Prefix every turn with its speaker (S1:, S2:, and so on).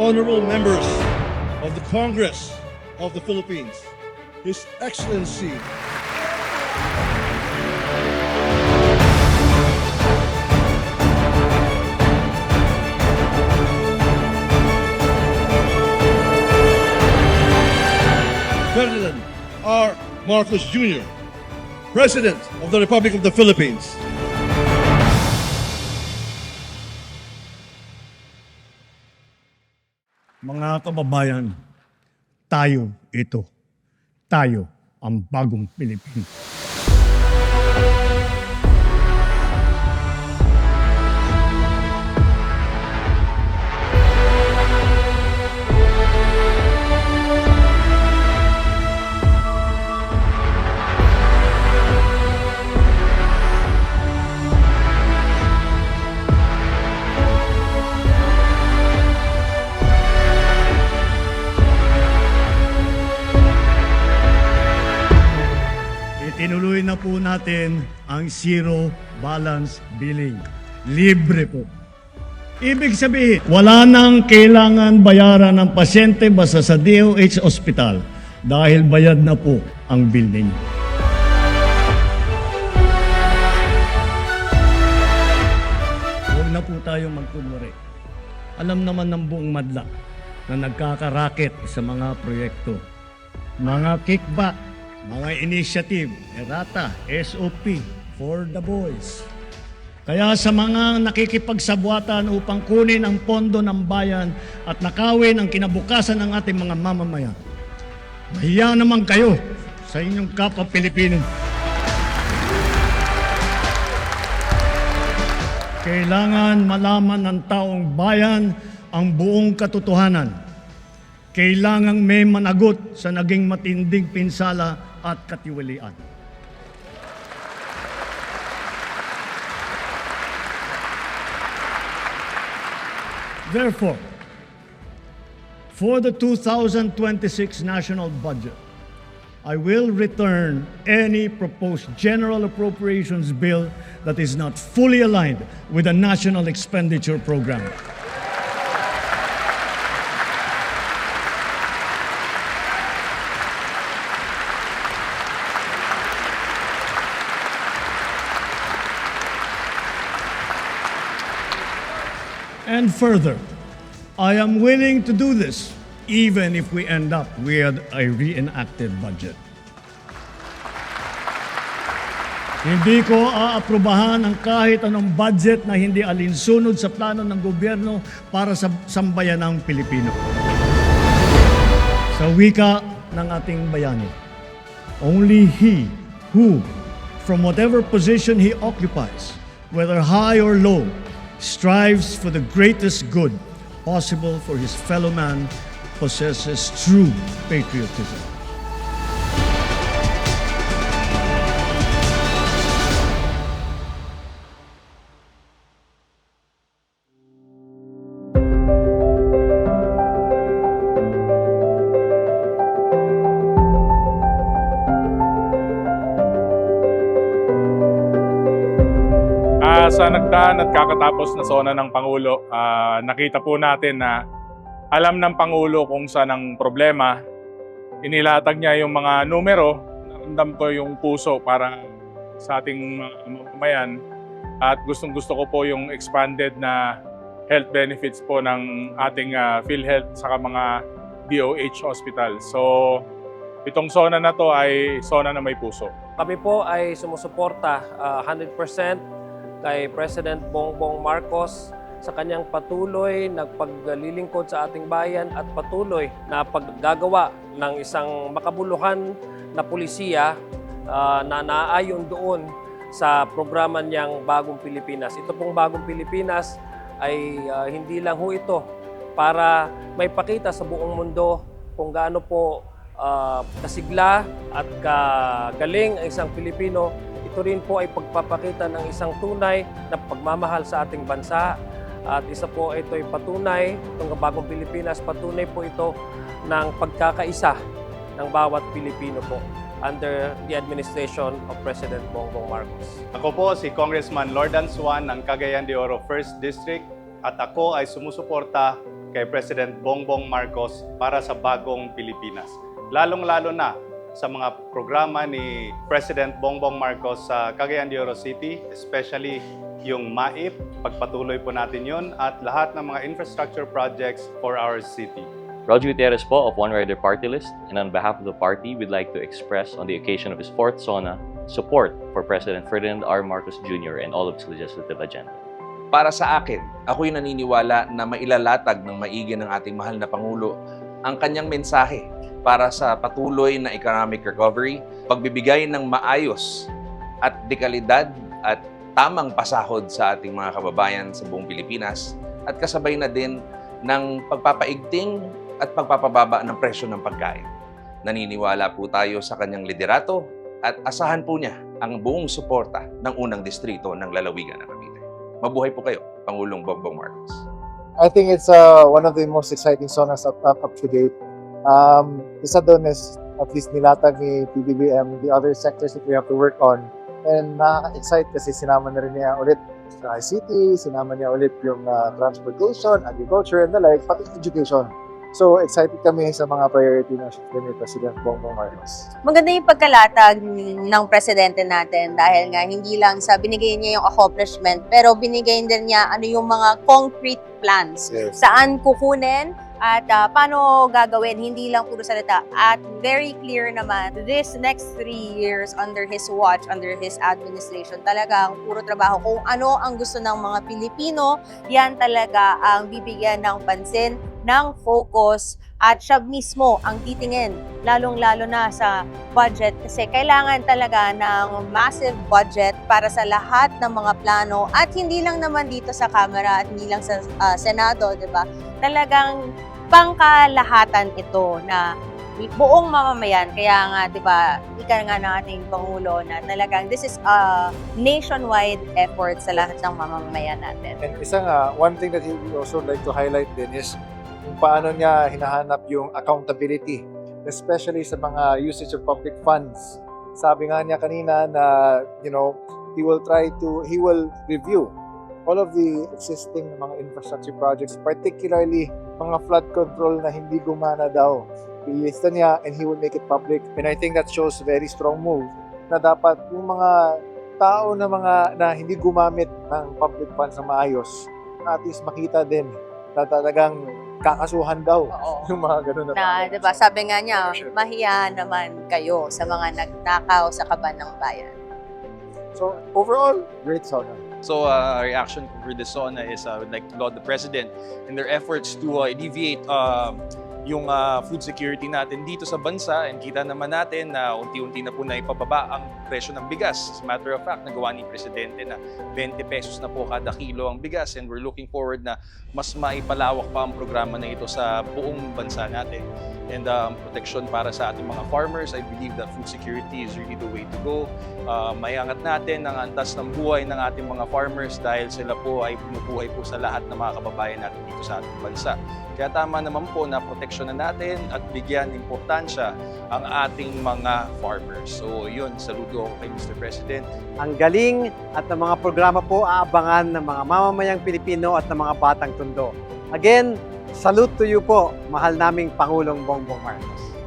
S1: honorable members of the Congress of the Philippines, His Excellency Ferdinand R. Marcos Jr., President of the Republic of the Philippines.
S2: Mga kababayan, tayo ito. Tayo ang bagong Pilipinas. Natin ang zero balance billing. Libre po. Ibig sabihin, wala nang kailangan bayaran ng pasyente basta sa DOH Hospital dahil bayad na po ang bill ninyo. Na po tayong magkunwari. Alam naman ng buong madla na nagkakaraket sa mga proyekto. Mga kickback, mga initiative, errata, SOP, for the boys. Kaya sa mga nakikipagsabwatan upang kunin ang pondo ng bayan at nakawin ang kinabukasan ng ating mga mamamayan, mahiya naman kayo sa inyong kapwa Pilipino. Kailangan malaman ng taong bayan ang buong katotohanan. Kailangang may managot sa naging matinding pinsala at katiwalian. Therefore, for the 2026 national budget, I will return any proposed general appropriations bill that is not fully aligned with the national expenditure program. And further, I am willing to do this even if we end up with a reenacted budget. Hindi ko aaprubahan ang kahit anong budget na hindi alinsunod sa plano ng gobyerno para sa sambayanang Pilipino. Sa wika ng ating bayani, only he who, from whatever position he occupies, whether high or low, strives for the greatest good possible for his fellow man possesses true patriotism.
S3: Sa nagdaan at kakatapos na sona ng Pangulo, ah, nakita po natin na alam ng Pangulo kung saan ang problema. Inilatag niya yung mga numero, naramdam ko yung puso para sa ating mamamayan. At gustong gusto ko po yung expanded na health benefits po ng ating ah, PhilHealth sa mga DOH hospital. So, itong sona na to ay sona na may puso.
S4: Kami po ay sumusuporta ah, 100% kay President Bongbong Marcos sa kanyang patuloy nagpaglilingkod sa ating bayan at patuloy na paggagawa ng isang makabuluhan na pulisiya ah, na naayon doon sa programa niyang Bagong Pilipinas. Ito pong Bagong Pilipinas ay ah, hindi lang ho ito para may pakita sa buong mundo kung gaano po ah, kasigla at kagaling ang isang Pilipino ito rin po ay pagpapakita ng isang tunay na pagmamahal sa ating bansa. At isa po ito ay patunay, itong bagong Pilipinas, patunay po ito ng pagkakaisa ng bawat Pilipino po under the administration of President Bongbong Marcos.
S5: Ako po si Congressman Lordan Suan ng Cagayan de Oro 1st District at ako ay sumusuporta kay President Bongbong Marcos para sa bagong Pilipinas. Lalong-lalo na sa mga programa ni President Bongbong Marcos sa Cagayan de Oro City, especially yung MAIP, pagpatuloy po natin yon at lahat ng mga infrastructure projects for our city.
S6: Roger Gutierrez po of One Rider Party List, and on behalf of the party, we'd like to express on the occasion of his fourth SONA support for President Ferdinand R. Marcos Jr. and all of his legislative agenda.
S7: Para sa akin, ako'y naniniwala na mailalatag ng maigi ng ating mahal na Pangulo ang kanyang mensahe para sa patuloy na economic recovery, pagbibigay ng maayos at dekalidad at tamang pasahod sa ating mga kababayan sa buong Pilipinas at kasabay na din ng pagpapaigting at pagpapababa ng presyo ng pagkain. Naniniwala po tayo sa kanyang liderato at asahan po niya ang buong suporta ng unang distrito ng lalawigan ng Cavite. Mabuhay po kayo, Pangulong Bongbong Marcos.
S8: I think it's uh, one of the most exciting songs up, up, up to date. Um, isa doon is at least nilatag ni PBBM the other sectors that we have to work on. And nakaka-excite kasi sinama na rin niya ulit sa ICT, sinama niya ulit yung uh, transportation, agriculture, and the like, pati education. So excited kami sa mga priority na shift ni President Bongbong Marcos.
S9: maganda yung pagkalatag ng presidente natin dahil nga hindi lang sa binigay niya yung accomplishment pero binigay din niya ano yung mga concrete plans
S8: Yes.
S9: saan kukunin at ah, paano gagawin? Hindi lang puro salita. At very clear naman this next three years under his watch under his administration talagang puro trabaho. Kung ano ang gusto ng mga Pilipino yan talaga ang bibigyan ng pansin ng focus at siya mismo ang titingin lalong-lalo na sa budget. Kasi kailangan talaga ng massive budget para sa lahat ng mga plano. At hindi lang naman dito sa Kamara at hindi lang sa ah, Senado, 'di ba? Talagang pangkalahatan ito na buong mamamayan kaya nga 'di ba ika nga ng ating pangulo na talagang this is a nationwide effort sa lahat ng mamamayan natin.
S8: And isa nga, one thing that he also like to highlight din is kung paano niya hinahanap yung accountability, especially sa mga usage of public funds. Sabi nga niya kanina na, you know, he will try to, he will review all of the existing mga infrastructure projects, particularly mga flood control na hindi gumana daw. Ilista niya and he will make it public. And I think that shows very strong move na dapat yung mga tao na mga na hindi gumamit ng public funds na maayos, at least makita din na talagang kakasuhan daw
S9: Oo.
S8: yung mga ganun na
S9: Na,
S8: tao.
S9: 'di ba, sabi nga niya, mahiya naman kayo sa mga nagtakaw sa kaban ng bayan.
S8: So, overall, great sauna.
S10: So, uh, our reaction for this SONA is uh, I would like to laud the President in their efforts to uh, alleviate uh, yung uh, food security natin dito sa bansa and kita naman natin na unti-unti na po na ipababa ang presyo ng bigas. As a matter of fact, nagawa ni Presidente na 20 pesos na po kada kilo ang bigas and we're looking forward na mas maipalawak pa ang programa na ito sa buong bansa natin. And um, protection para sa ating mga farmers, I believe that food security is really the way to go. Uh, mayangat natin ang antas ng buhay ng ating mga farmers dahil sila po ay bumubuhay po sa lahat ng mga kababayan natin dito sa ating bansa. Kaya tama naman po na proteksyonan natin at bigyan importansya ang ating mga farmers. So yun, saludo ako kay Mr. President.
S11: Ang galing at ng mga programa po aabangan ng mga mamamayang Pilipino at ng mga batang tundo. Again, salute to you po, mahal naming Pangulong Bongbong Marcos.